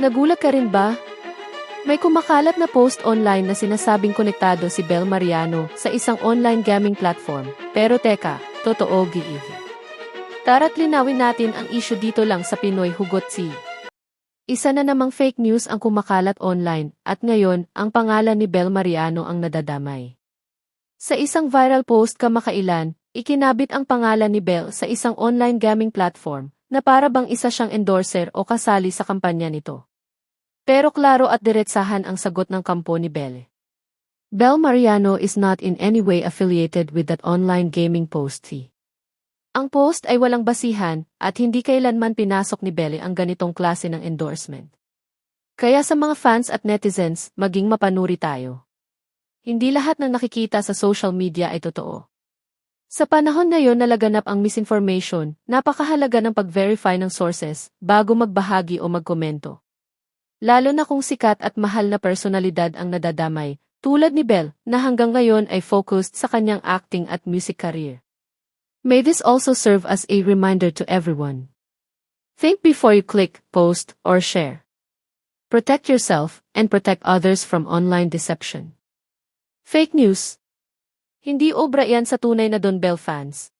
Nagulat ka rin ba? May kumakalat na post online na sinasabing konektado si Bel Mariano sa isang online gaming platform. Pero teka, totoo giigi. Tara't linawin natin ang issue dito lang sa Pinoy Hugot Si. Isa na namang fake news ang kumakalat online at ngayon ang pangalan ni Bel Mariano ang nadadamay. Sa isang viral post kamakailan, ikinabit ang pangalan ni Bel sa isang online gaming platform na para bang isa siyang endorser o kasali sa kampanya nito. Pero klaro at diretsahan ang sagot ng kampo ni Belle. Bel Mariano is not in any way affiliated with that online gaming post. Ang post ay walang basihan at hindi kailanman pinasok ni Belle ang ganitong klase ng endorsement. Kaya sa mga fans at netizens, maging mapanuri tayo. Hindi lahat ng nakikita sa social media ay totoo. Sa panahon na yon na laganap ang misinformation, napakahalaga ng pag-verify ng sources bago magbahagi o magkomento. Lalo na kung sikat at mahal na personalidad ang nadadamay, tulad ni Belle na hanggang ngayon ay focused sa kanyang acting at music career. May this also serve as a reminder to everyone. Think before you click, post, or share. Protect yourself and protect others from online deception. Fake news. Hindi obra yan sa tunay na Don Bell fans.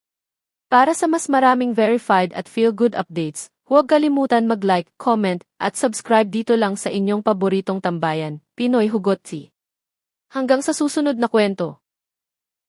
Para sa mas maraming verified at feel-good updates, huwag kalimutan mag-like, comment, at subscribe dito lang sa inyong paboritong tambayan, Pinoy Hugot. Hanggang sa susunod na kwento.